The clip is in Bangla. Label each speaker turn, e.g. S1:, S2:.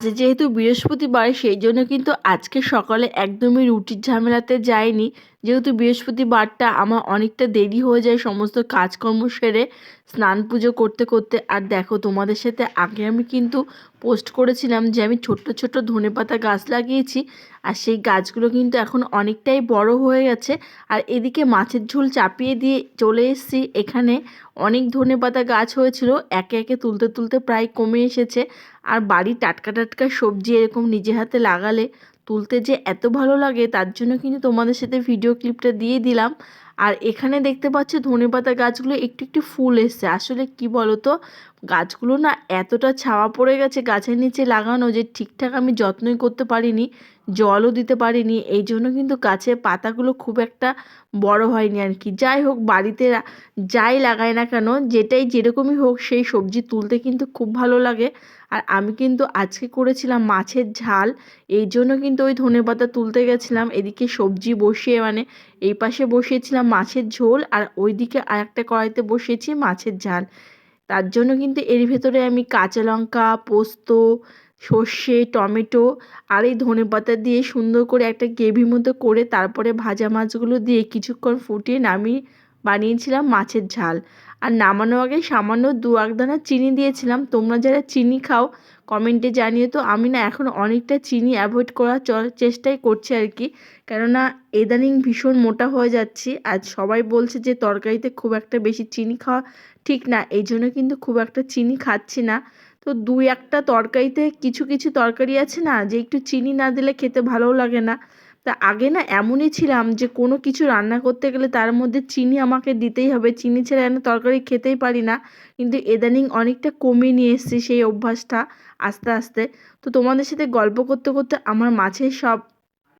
S1: যেহেতু বৃহস্পতিবার সেই জন্য কিন্তু আজকে সকালে একদমই রুটির ঝামেলাতে যায়নি যেহেতু বৃহস্পতিবারটা আমার অনেকটা দেরি হয়ে যায় সমস্ত কাজকর্ম সেরে, স্নান পুজো করতে করতে। আর দেখো তোমাদের সাথে আগে আমি কিন্তু পোস্ট করেছিলাম যে আমি ছোট্ট ছোট্ট ধনেপাতা গাছ লাগিয়েছি, আর সেই গাছগুলো কিন্তু এখন অনেকটাই বড় হয়ে গেছে। আর এদিকে মাছের ঝোল চাপিয়ে দিয়ে চলে এসেছি। এখানে অনেক ধনেপাতা গাছ হয়েছিল, একে একে তুলতে তুলতে প্রায় কমে এসেছে। আর বাড়ির টাটকা টাটকা সবজি এরকম নিজে হাতে লাগালে তুলতে যে এত ভালো লাগে, তার জন্য কিন্তু তোমাদের সাথে ভিডিও ক্লিপটা দিয়ে দিলাম। আর এখানে দেখতে পাচ্ছ ধনেপাতা গাছগুলো একটু একটু ফুল এসছে। আসলে কি বলো তো গাছগুলো না এতটা ছাওয়া পড়ে গেছে গাছের নিচে লাগানো যে ঠিকঠাক আমি যত্নই করতে পারিনি। জলও দিতে পারিনি। এই জন্য কিন্তু গাছের পাতাগুলো খুব একটা বড় হয়নি আর কি। যাই হোক, বাড়িতে যাই লাগাই না কেন, যেটাই যেরকমই হোক সেই সবজি তুলতে কিন্তু খুব ভালো লাগে। আর আমি কিন্তু আজকে করেছিলাম মাছের ঝাল, এই জন্য কিন্তু ওই ধনেপাতা তুলতে গেছিলাম। এদিকে সবজি বসিয়ে মানে এই পাশে বসিয়েছিলাম মাছের ঝোল, আর ওইদিকে আর একটা কড়াইতে বসিয়েছি মাছের ঝাল। তার জন্য কিন্তু এর ভেতরে আমি কাঁচা লঙ্কা, পোস্ত সর্ষে, টমেটো আর এই ধনেপাতা দিয়ে সুন্দর করে একটা গ্রেভির মতো করে তারপরে ভাজা মাছগুলো দিয়ে কিছুক্ষণ ফুটিয়ে নামিয়ে বানিয়েছিলাম মাছের ঝাল। আর নামানোর আগে সামান্য দু দানা চিনি দিয়েছিলাম। তোমরা যারা চিনি খাও কমেন্টে জানিয়ে তো আমি না এখন অনেকটা চিনি অ্যাভয়েড করার চেষ্টাই করছি আর কি। কেননা ইদানিং ভীষণ মোটা হয়ে যাচ্ছি আর সবাই বলছে যে তরকারিতে খুব একটা বেশি চিনি খাওয়া ঠিক না। এই জন্য কিন্তু খুব একটা চিনি খাচ্ছি না। তো দুই একটা তরকারিতে কিছু কিছু তরকারি আছে না যে একটু চিনি না দিলে খেতে ভালোও লাগে না। তা আগে না এমনই ছিলাম যে কোনো কিছু রান্না করতে গেলে তার মধ্যে চিনি আমাকে দিতেই হবে। চিনি ছাড়া আমি তরকারি খেতেই পারি না। কিন্তু ইদানিং অনেকটা কমিয়ে নিয়ে এসেছি সেই অভ্যাসটা আস্তে আস্তে। তো তোমাদের সাথে গল্প করতে করতে আমার মাছের সব